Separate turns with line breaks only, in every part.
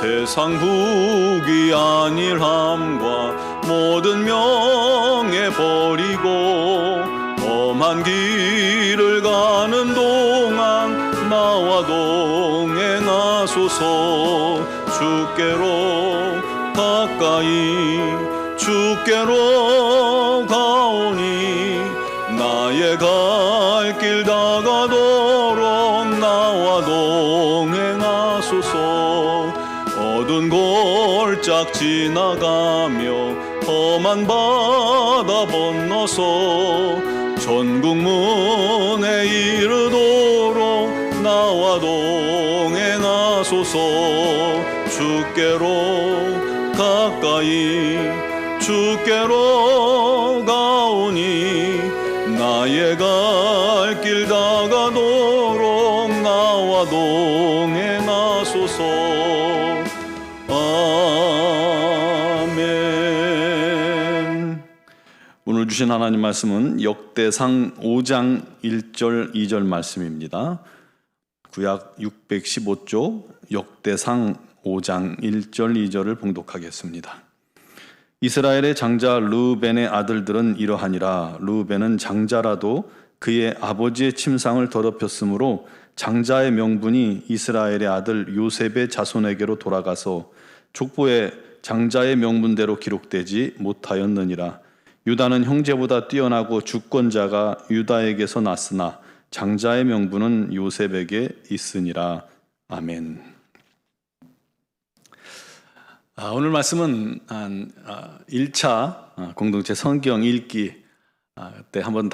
세상 부귀 안일함과 모든 명예 버리고 험한 길을 가는 동안 나와 동행하소서 주께로 가까이 주께로 가오니 나의 갈 길 다가 골짝 지나가며 험한 바다 건너서 전국 문에 이르도록 나와 동행하소서 주께로 가까이 주께로 가오니 나의 갈 길 다가도록 나와 동행 주신 하나님 말씀은 역대상 5장 1절 2절 말씀입니다. 구약 615쪽 역대상 5장 1절 2절을 봉독하겠습니다. 이스라엘의 장자 루벤의 아들들은 이러하니라 루벤은 장자라도 그의 아버지의 침상을 더럽혔으므로 장자의 명분이 이스라엘의 아들 요셉의 자손에게로 돌아가서 족보에 장자의 명분대로 기록되지 못하였느니라 유다는 형제보다 뛰어나고 주권자가 유다에게서 났으나 장자의 명분은 요셉에게 있으니라 아멘. 아, 오늘 말씀은 한 1차 공동체 성경 읽기 아, 때 한번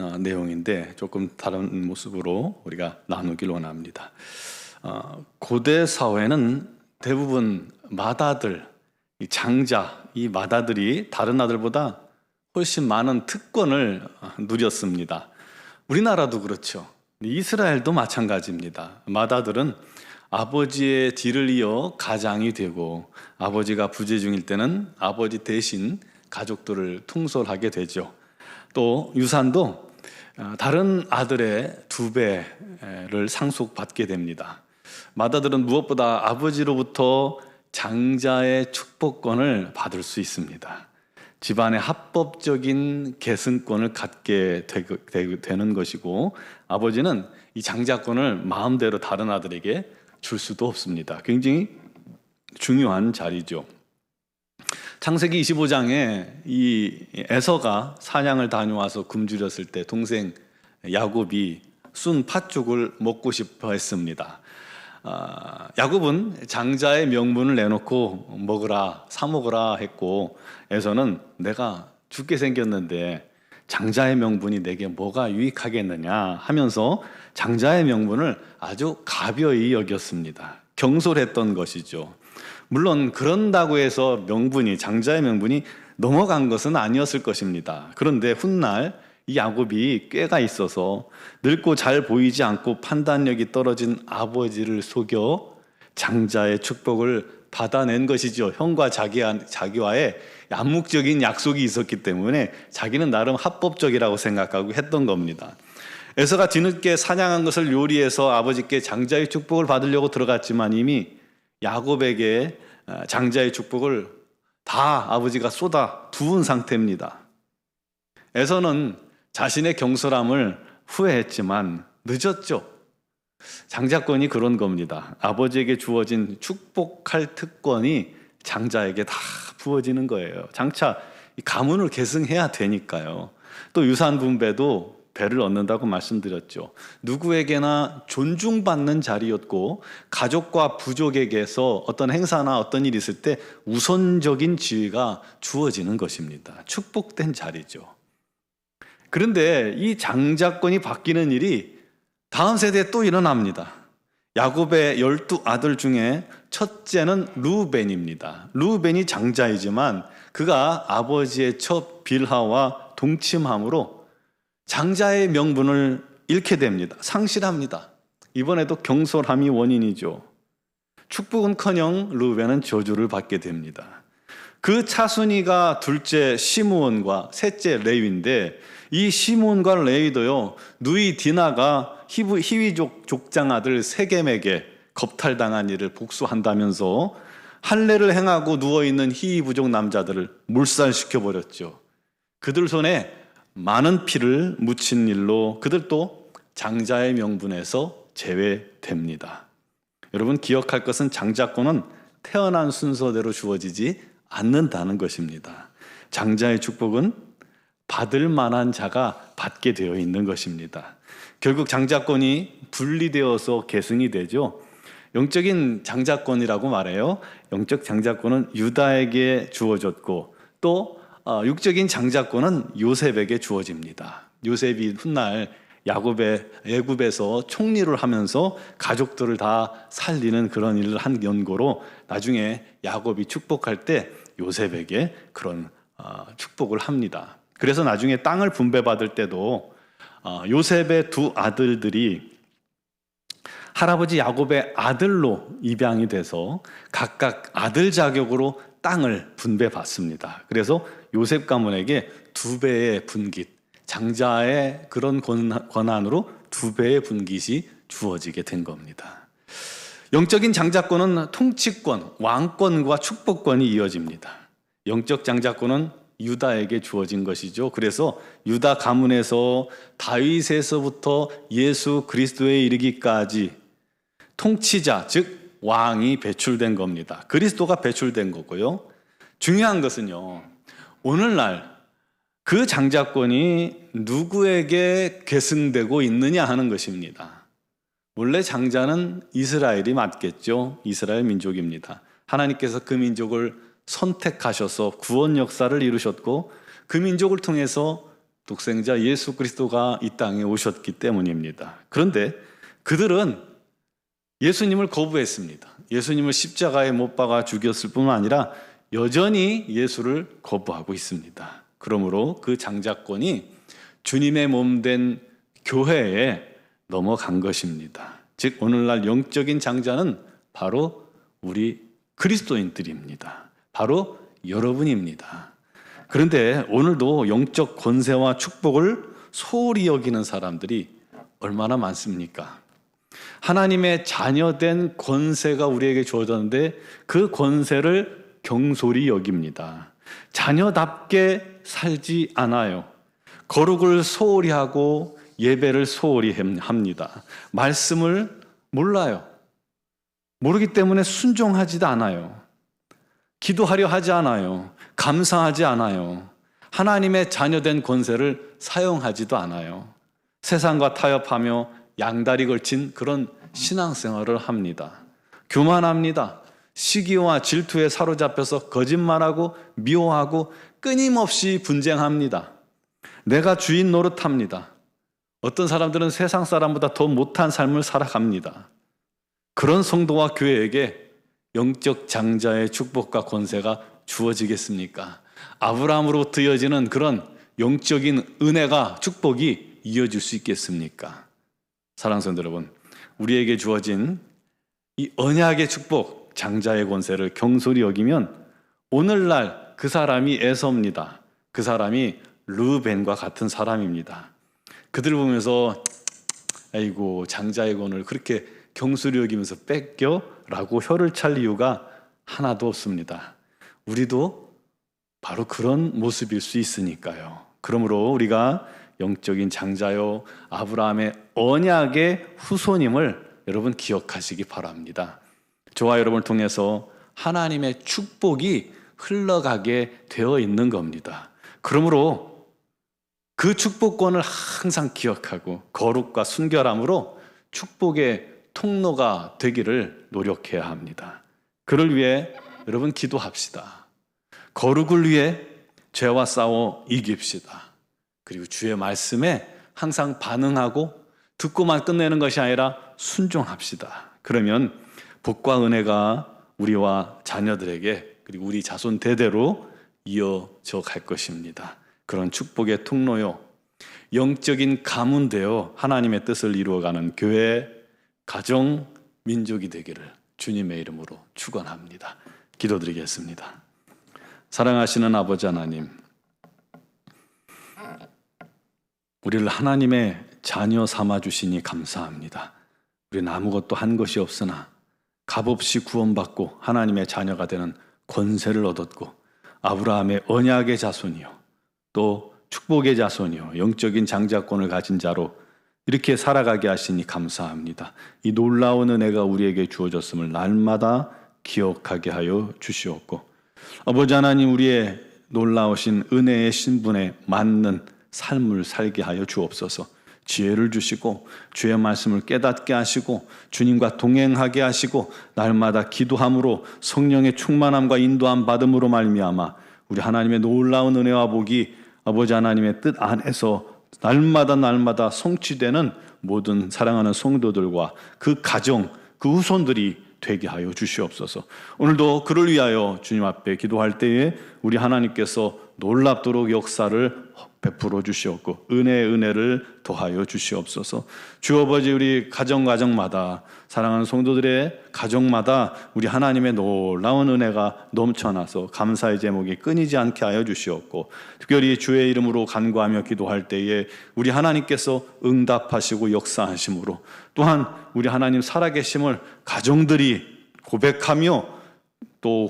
어, 내용인데 조금 다른 모습으로 우리가 나누길 원합니다. 어, 고대 사회는 대부분 마다들, 이 장자, 이 마다들이 다른 아들보다 훨씬 많은 특권을 어, 누렸습니다. 우리나라도 그렇죠. 이스라엘도 마찬가지입니다. 마다들은 아버지의 뒤를 이어 가장이 되고 아버지가 부재 중일 때는 아버지 대신 가족들을 통솔하게 되죠. 또 유산도 어, 다른 아들의 두 배를 상속받게 됩니다. 마다들은 무엇보다 아버지로부터 장자의 축복권을 받을 수 있습니다. 집안의 합법적인 계승권을 갖게 되 는 것이고 아버지는 이 장자권을 마음대로 다른 아들에게 줄 수도 없습니다. 굉장히 중요한 자리죠. 창세기 25장에 이 에서가 사냥을 다녀와서 굶주렸을 때 동생 야곱이 순 팥죽을 먹고 싶어 했습니다. 아, 야곱은 장자의 명분을 내놓고 먹으라 사 먹으라 했고 에서는 내가 죽게 생겼는데 장자의 명분이 내게 뭐가 유익하겠느냐 하면서 장자의 명분을 아주 가벼이 여겼습니다. 경솔했던 것이죠. 물론 그런다고 해서 명분이 장자의 명분이 넘어간 것은 아니었을 것입니다. 그런데 훗날 이 야곱이 꾀가 있어서 늙고 잘 보이지 않고 판단력이 떨어진 아버지를 속여 장자의 축복을 받아낸 것이죠. 형과 자기, 자기와의 암묵적인 약속이 있었기 때문에 자기는 나름 합법적이라고 생각하고 했던 겁니다. 에서가 뒤늦게 사냥한 것을 요리해서 아버지께 장자의 축복을 받으려고 들어갔지만 이미 야곱에게 어, 장자의 축복을 다 아버지가 쏟아 부은 상태입니다. 에서는 자신의 경솔함을 후회했지만 늦었죠. 장자권이 그런 겁니다. 아버지에게 주어진 축복할 특권이 장자에게 다 부어지는 거예요. 장차 가문을 계승해야 되니까요. 또 유산 분배도 배를 얻는다고 말씀드렸죠. 누구에게나 존중받는 자리였고 가족과 부족에게서 어떤 행사나 어떤 일이 있을 때 우선적인 지위가 주어지는 것입니다. 축복된 자리죠. 그런데 이 장자권이 바뀌는 일이 다음 세대에 또 일어납니다. 야곱의 열두 아들 중에 첫째는 루벤입니다. 루벤이 장자이지만 그가 아버지의 첫 빌하와 동침함으로 장자의 명분을 잃게 됩니다. 상실합니다. 이번에도 경솔함이 원인이죠. 축복은커녕 루벤은 저주를 받게 됩니다. 그 차순이가 둘째 시므온과 셋째 레위인데 이 시몬과 레이도요 누이 디나가 히브, 히위족 족장 아들 세겜에게 겁탈당한 일을 복수한다면서 할례를 행하고 누워 있는 히위 부족 남자들을 물살시켜 버렸죠. 그들 손에 많은 피를 묻힌 일로 그들도 장자의 명분에서 제외됩니다. 여러분 기억할 것은 장자권은 태어난 순서대로 주어지지 않는다는 것입니다. 장자의 축복은 받을 만한 자가 받게 되어 있는 것입니다. 결국 장자권이 분리되어서 계승이 되죠. 영적인 장자권이라고 말해요. 영적 장자권은 유다에게 주어졌고 또 어, 육적인 장자권은 요셉에게 주어집니다. 요셉이 훗날 야곱의 애굽에서 총리를 하면서 가족들을 다 살리는 그런 일을 한 연고로 나중에 야곱이 축복할 때 요셉에게 그런 어, 축복을 합니다. 그래서 나중에 땅을 분배받을 때도 어, 요셉의 두 아들들이 할아버지 야곱의 아들로 입양이 돼서 각각 아들 자격으로 땅을 분배받습니다. 그래서 요셉 가문에게 두 배의 분깃, 장자의 그런 권한으로 두 배의 분깃이 주어지게 된 겁니다. 영적인 장자권은 통치권, 왕권과 축복권이 이어집니다. 영적 장자권은 유다에게 주어진 것이죠. 그래서 유다 가문에서 다윗에서부터 예수 그리스도에 이르기까지 통치자 즉 왕이 배출된 겁니다. 그리스도가 배출된 거고요. 중요한 것은요. 오늘날 그 장자권이 누구에게 계승되고 있느냐 하는 것입니다. 원래 장자는 이스라엘이 맞겠죠. 이스라엘 민족입니다. 하나님께서 그 민족을 선택하셔서 구원 역사를 이루셨고 그 민족을 통해서 독생자 예수 그리스도가 이 땅에 오셨기 때문입니다. 그런데 그들은 예수님을 거부했습니다. 예수님을 십자가에 못 박아 죽였을 뿐만 아니라 여전히 예수를 거부하고 있습니다. 그러므로 그 장자권이 주님의 몸 된 교회에 넘어간 것입니다. 즉 오늘날 영적인 장자는 바로 우리 그리스도인들입니다. 바로 여러분입니다. 그런데 오늘도 영적 권세와 축복을 소홀히 여기는 사람들이 얼마나 많습니까? 하나님의 자녀된 권세가 우리에게 주어졌는데 그 권세를 경솔히 여깁니다. 자녀답게 살지 않아요. 거룩을 소홀히 하고 예배를 소홀히 합니다. 말씀을 몰라요. 모르기 때문에 순종하지도 않아요. 기도하려 하지 않아요. 감사하지 않아요. 하나님의 자녀된 권세를 사용하지도 않아요. 세상과 타협하며 양다리 걸친 그런 신앙생활을 합니다. 교만합니다. 시기와 질투에 사로잡혀서 거짓말하고 미워하고 끊임없이 분쟁합니다. 내가 주인 노릇합니다. 어떤 사람들은 세상 사람보다 더 못한 삶을 살아갑니다. 그런 성도와 교회에게 영적 장자의 축복과 권세가 주어지겠습니까? 아브라함으로부터 이어지는 그런 영적인 은혜가 축복이 이어질 수 있겠습니까? 사랑스러운 여러분, 우리에게 주어진 이 언약의 축복, 장자의 권세를 경솔히 여기면 오늘날 그 사람이 에서입니다. 그 사람이 르벤과 같은 사람입니다. 그들 보면서 아이고 장자의 권을 그렇게 경솔히 여기면서 뺏겨라고 혀를 찰 이유가 하나도 없습니다. 우리도 바로 그런 모습일 수 있으니까요. 그러므로 우리가 영적인 장자요 아브라함의 언약의 후손임을 여러분 기억하시기 바랍니다. 저와 여러분을 통해서 하나님의 축복이 흘러가게 되어 있는 겁니다. 그러므로 그 축복권을 항상 기억하고 거룩과 순결함으로 축복의 통로가 되기를 노력해야 합니다. 그를 위해 여러분 기도합시다. 거룩을 위해 죄와 싸워 이깁시다. 그리고 주의 말씀에 항상 반응하고 듣고만 끝내는 것이 아니라 순종합시다. 그러면 복과 은혜가 우리와 자녀들에게 그리고 우리 자손 대대로 이어져 갈 것입니다. 그런 축복의 통로요. 영적인 가문 되어 하나님의 뜻을 이루어가는 교회, 가정, 민족이 되기를 주님의 이름으로 축원합니다. 기도드리겠습니다. 사랑하시는 아버지 하나님, 우리를 하나님의 자녀 삼아 주시니 감사합니다. 우리는 아무것도 한 것이 없으나 값없이 구원받고 하나님의 자녀가 되는 권세를 얻었고 아브라함의 언약의 자손이요 또 축복의 자손이요 영적인 장자권을 가진 자로 이렇게 살아가게 하시니 감사합니다. 이 놀라운 은혜가 우리에게 주어졌음을 날마다 기억하게 하여 주시옵고 아버지 하나님 우리의 놀라우신 은혜의 신분에 맞는 삶을 살게 하여 주옵소서. 지혜를 주시고 주의 말씀을 깨닫게 하시고 주님과 동행하게 하시고 날마다 기도함으로 성령의 충만함과 인도함 받음으로 말미암아 우리 하나님의 놀라운 은혜와 복이 아버지 하나님의 뜻 안에서 날마다 날마다 성취되는 모든 사랑하는 성도들과 그 가정 그 후손들이 되게 하여 주시옵소서. 오늘도 그를 위하여 주님 앞에 기도할 때에 우리 하나님께서 놀랍도록 역사를 베풀어 주시옵고 은혜의 은혜를 더하여 주시옵소서. 주 아버지 우리 가정 가정마다 사랑하는 성도들의 가정마다 우리 하나님의 놀라운 은혜가 넘쳐나서 감사의 제목이 끊이지 않게 하여 주시옵고 특별히 주의 이름으로 간구하며 기도할 때에 우리 하나님께서 응답하시고 역사하심으로 또한 우리 하나님 살아계심을 가정들이 고백하며 또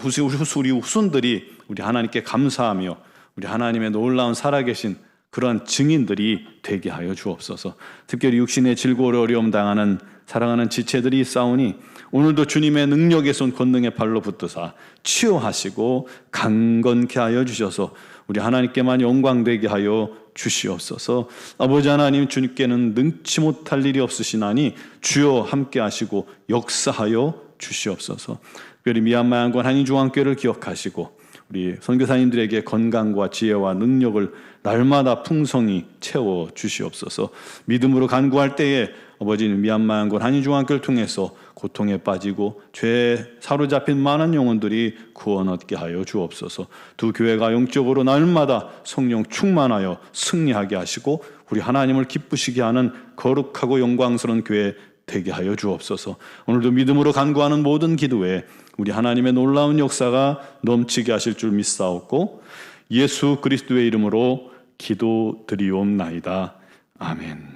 우리 후손들이 우리 하나님께 감사하며 우리 하나님의 놀라운 살아계신 그러한 증인들이 되게 하여 주옵소서. 특별히 육신의 질고를 어려움 당하는 사랑하는 지체들이 싸우니 오늘도 주님의 능력의 손 권능의 발로 붙드사 치유하시고 강건케 하여 주셔서 우리 하나님께만 영광되게 하여 주시옵소서. 아버지 하나님 주님께는 능치 못할 일이 없으시나니 주여 함께 하시고 역사하여 주시옵소서. 특별히 미얀마 양권 한인중앙교회를 기억하시고 우리 선교사님들에게 건강과 지혜와 능력을 날마다 풍성히 채워 주시옵소서. 믿음으로 간구할 때에 아버지는 미얀마 양권 한인중앙교를 통해서 고통에 빠지고 죄에 사로잡힌 많은 영혼들이 구원 얻게 하여 주옵소서. 두 교회가 영적으로 날마다 성령 충만하여 승리하게 하시고 우리 하나님을 기쁘시게 하는 거룩하고 영광스러운 교회 되게 하여 주옵소서. 오늘도 믿음으로 간구하는 모든 기도에 우리 하나님의 놀라운 역사가 넘치게 하실 줄 믿사옵고 예수 그리스도의 이름으로 기도드리옵나이다. 아멘.